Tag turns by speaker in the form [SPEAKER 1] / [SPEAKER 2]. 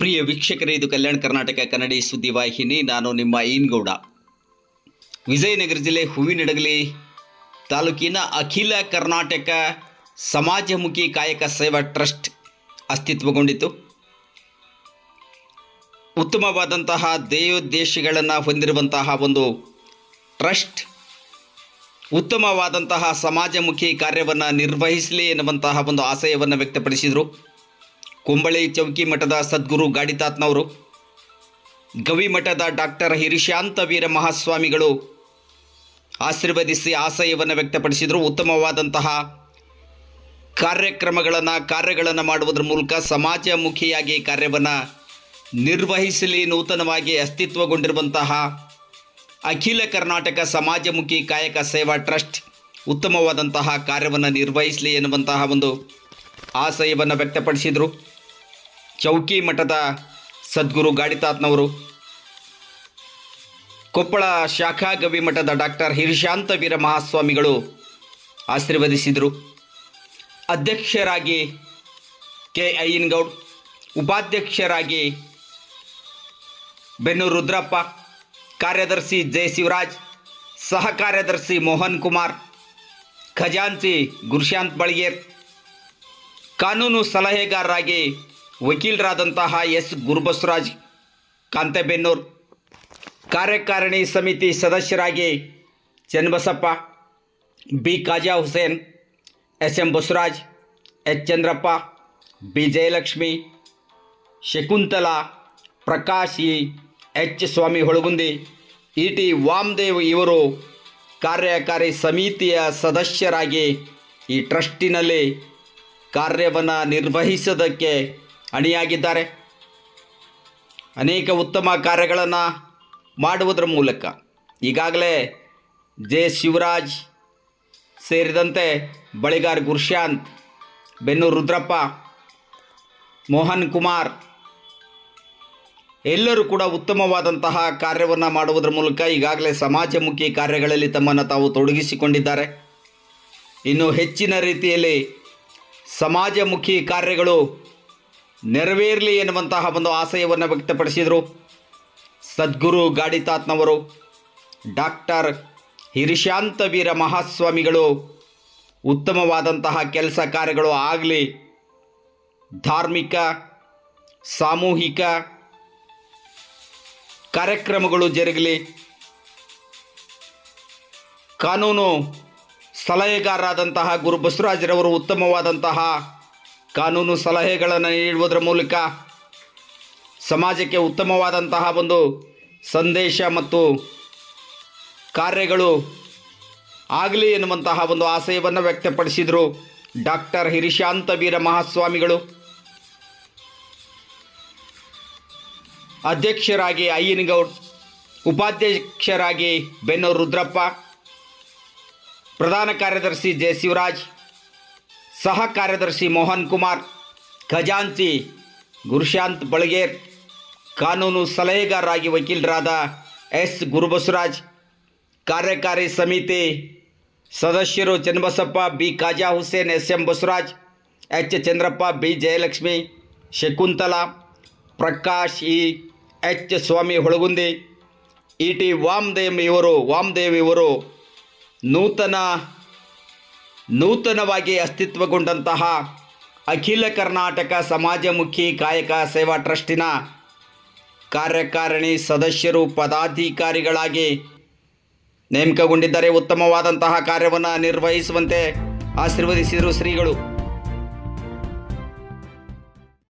[SPEAKER 1] ಪ್ರಿಯ ವೀಕ್ಷಕರೇ, ಇದು ಕಲ್ಯಾಣ ಕರ್ನಾಟಕ ಕನ್ನಡಿ ಸುದ್ದಿವಾಹಿನಿ ನಾನು ನಿಮ್ಮ ಈನ್ಗೌಡ. ವಿಜಯನಗರ ಜಿಲ್ಲೆ ಹೂವಿನಡಗಲಿ ತಾಲೂಕಿನ ಅಖಿಲ ಕರ್ನಾಟಕ ಸಮಾಜಮುಖಿ ಕಾಯಕ ಸೇವಾ ಟ್ರಸ್ಟ್ ಅಸ್ತಿತ್ವಗೊಂಡಿತು ಉತ್ತಮವಾದಂತಹ ಧ್ಯೇಯೋದ್ದೇಶಗಳನ್ನು ಹೊಂದಿರುವಂತಹ ಒಂದು ಟ್ರಸ್ಟ್, ಉತ್ತಮವಾದಂತಹ ಸಮಾಜಮುಖಿ ಕಾರ್ಯವನ್ನು ನಿರ್ವಹಿಸಲಿ ಎನ್ನುವಂತಹ ಒಂದು ಆಶಯವನ್ನು ವ್ಯಕ್ತಪಡಿಸಿದರು. ಕುಂಬಳಿ ಚೌಕಿ ಮಠದ ಸದ್ಗುರು ಗಾಡಿತಾತ್ನವರು, ಗವಿ ಮಠದ ಡಾಕ್ಟರ್ ಹಿರಿಶಾಂತ ವೀರ ಮಹಾಸ್ವಾಮಿಗಳು ಆಶೀರ್ವದಿಸಿ ಆಶಯವನ್ನು ವ್ಯಕ್ತಪಡಿಸಿದರು. ಉತ್ತಮವಾದಂತಹ ಕಾರ್ಯಕ್ರಮಗಳನ್ನು, ಕಾರ್ಯಗಳನ್ನು ಮಾಡುವುದರ ಮೂಲಕ ಸಮಾಜಮುಖಿಯಾಗಿ ಕಾರ್ಯವನ್ನು ನಿರ್ವಹಿಸಲಿ ನೂತನವಾಗಿ ಅಸ್ತಿತ್ವಗೊಂಡಿರುವಂತಹ ಅಖಿಲ ಕರ್ನಾಟಕ ಸಮಾಜಮುಖಿ ಕಾಯಕ ಸೇವಾ ಟ್ರಸ್ಟ್ ಉತ್ತಮವಾದಂತಹ ಕಾರ್ಯವನ್ನು ನಿರ್ವಹಿಸಲಿ ಎನ್ನುವಂತಹ ಒಂದು ಆಶಯವನ್ನು ವ್ಯಕ್ತಪಡಿಸಿದರು. ಚೌಕಿ ಮಠದ ಸದ್ಗುರು ಗಾಡಿತಾತ್ನವರು. ಕೊಪ್ಪಳ ಶಾಖಾ ಗವಿ ಮಠದ ಡಾಕ್ಟರ್ ಹಿರಿಶಾಂತ ವೀರ ಮಹಾಸ್ವಾಮಿಗಳು ಆಶೀರ್ವದಿಸಿದರು. ಅಧ್ಯಕ್ಷರಾಗಿ ಕೆ ಅಯ್ಯನಗೌಡ್ ಉಪಾಧ್ಯಕ್ಷರಾಗಿ ಬೆನ್ನೂರು ರುದ್ರಪ್ಪ, ಕಾರ್ಯದರ್ಶಿ ಜೆ ಶಿವರಾಜ್ ಸಹ ಕಾರ್ಯದರ್ಶಿ ಮೋಹನ್ ಕುಮಾರ್, ಖಜಾಂಚಿ ಗುರುಶಾಂತ್ ಬಳಿಗೇರ್, ಕಾನೂನು ಸಲಹೆಗಾರರಾಗಿ ವಕೀಲರಾದಂತಹ ಎಸ್. ಗುರುಬಸವರಾಜ್ ಕಾಂತೆಬೆನ್ನೂರ್, ಕಾರ್ಯಕಾರಿಣಿ ಸಮಿತಿ ಸದಸ್ಯರಾಗಿ Channabasappa, B. Kaja Hussain S M Basavaraj, H. Chandrappa, B. Jayalakshmi, Shakuntala, Prakash E. H. Swamy Holagundi, E. T. Vamadev ಇವರು ಕಾರ್ಯಕಾರಿ ಸಮಿತಿಯ ಸದಸ್ಯರಾಗಿ ಈ ಟ್ರಸ್ಟಿನಲ್ಲಿ ಕಾರ್ಯವನ್ನು ನಿರ್ವಹಿಸೋದಕ್ಕೆ ಅಣಿಯಾಗಿದ್ದಾರೆ ಅನೇಕ ಉತ್ತಮ ಕಾರ್ಯಗಳನ್ನು ಮಾಡುವುದರ ಮೂಲಕ ಈಗಾಗಲೇ ಜೆ ಶಿವರಾಜ್ ಸೇರಿದಂತೆ ಬಳಿಗಾರ್ ಗುರುಶಾಂತ್, ಬೆನ್ನೂರು ರುದ್ರಪ್ಪ, ಮೋಹನ್ ಕುಮಾರ್ ಎಲ್ಲರೂ ಕೂಡ ಉತ್ತಮವಾದಂತಹ ಕಾರ್ಯವನ್ನು ಮಾಡುವುದರ ಮೂಲಕ ಈಗಾಗಲೇ ಸಮಾಜಮುಖಿ ಕಾರ್ಯಗಳಲ್ಲಿ ತಮ್ಮನ್ನು ತಾವು ತೊಡಗಿಸಿಕೊಂಡಿದ್ದಾರೆ. ಇನ್ನು ಹೆಚ್ಚಿನ ರೀತಿಯಲ್ಲಿ ಸಮಾಜಮುಖಿ ಕಾರ್ಯಗಳು ನೆರವೇರಲಿ ಎನ್ನುವಂತಹ ಒಂದು ಆಶಯವನ್ನು ವ್ಯಕ್ತಪಡಿಸಿದರು. ಸದ್ಗುರು ಗಾಡಿತಾತ್ನವರು, ಡಾಕ್ಟರ್ ಹಿರಿಶಾಂತ ವೀರ ಮಹಾಸ್ವಾಮಿಗಳು, ಉತ್ತಮವಾದಂತಹ ಕೆಲಸ ಕಾರ್ಯಗಳು ಆಗಲಿ, ಧಾರ್ಮಿಕ, ಸಾಮೂಹಿಕ ಕಾರ್ಯಕ್ರಮಗಳು ಜರುಗಲಿ. ಕಾನೂನು ಸಲಹೆಗಾರರಾದಂತಹ ಗುರು ಬಸವರಾಜರವರು ಉತ್ತಮವಾದಂತಹ ಕಾನೂನು ಸಲಹೆಗಳನ್ನು ನೀಡುವುದರ ಮೂಲಕ ಸಮಾಜಕ್ಕೆ ಉತ್ತಮವಾದಂತಹ ಒಂದು ಸಂದೇಶ ಮತ್ತು ಕಾರ್ಯಗಳು ಆಗಲಿ ಎನ್ನುವಂತಹ ಒಂದು ಆಶಯವನ್ನು ವ್ಯಕ್ತಪಡಿಸಿದರು ಡಾಕ್ಟರ್ ಹಿರಿಶಾಂತ ವೀರ ಮಹಾಸ್ವಾಮಿಗಳು. ಅಧ್ಯಕ್ಷರಾಗಿ ಅಯ್ಯನಗೌಡ್, ಉಪಾಧ್ಯಕ್ಷರಾಗಿ ಬೆನ್ನೂರು ರುದ್ರಪ್ಪ, ಪ್ರಧಾನ ಕಾರ್ಯದರ್ಶಿ ಜೆ ಶಿವರಾಜ್ ಸಹ ಕಾರ್ಯದರ್ಶಿ ಮೋಹನ್ ಕುಮಾರ್, ಖಜಾಂಚಿ ಗುರುಶಾಂತ್ ಬಳಗೇರ್, ಕಾನೂನು ಸಲಹೆಗಾರರಾಗಿ ವಕೀಲರಾದ ಎಸ್ ಗುರುಬಸವರಾಜ್, ಕಾರ್ಯಕಾರಿ ಸಮಿತಿ ಸದಸ್ಯರು Channabasappa, B Kaja Hussain, S M Basavaraj, H Chandrappa, B Jayalakshmi, Shakuntala, Prakash, E H Swamy Holagundi, E T Vamadev ಇವರು ವಾಮದೇವ್ ಇವರು ನೂತನ ನೂತನವಾಗಿ ಅಸ್ತಿತ್ವಗೊಂಡಂತಹ ಅಖಿಲ ಕರ್ನಾಟಕ ಸಮಾಜಮುಖಿ ಕಾಯಕ ಸೇವಾ ಟ್ರಸ್ಟಿನ ಕಾರ್ಯಕಾರಿಣಿ ಸದಸ್ಯರು ಪದಾಧಿಕಾರಿಗಳಾಗಿ ನೇಮಕಗೊಂಡಿದ್ದಾರೆ ಉತ್ತಮವಾದಂತಹ ಕಾರ್ಯವನ್ನು ನಿರ್ವಹಿಸುವಂತೆ ಆಶೀರ್ವದಿಸಿದರು ಶ್ರೀಗಳು.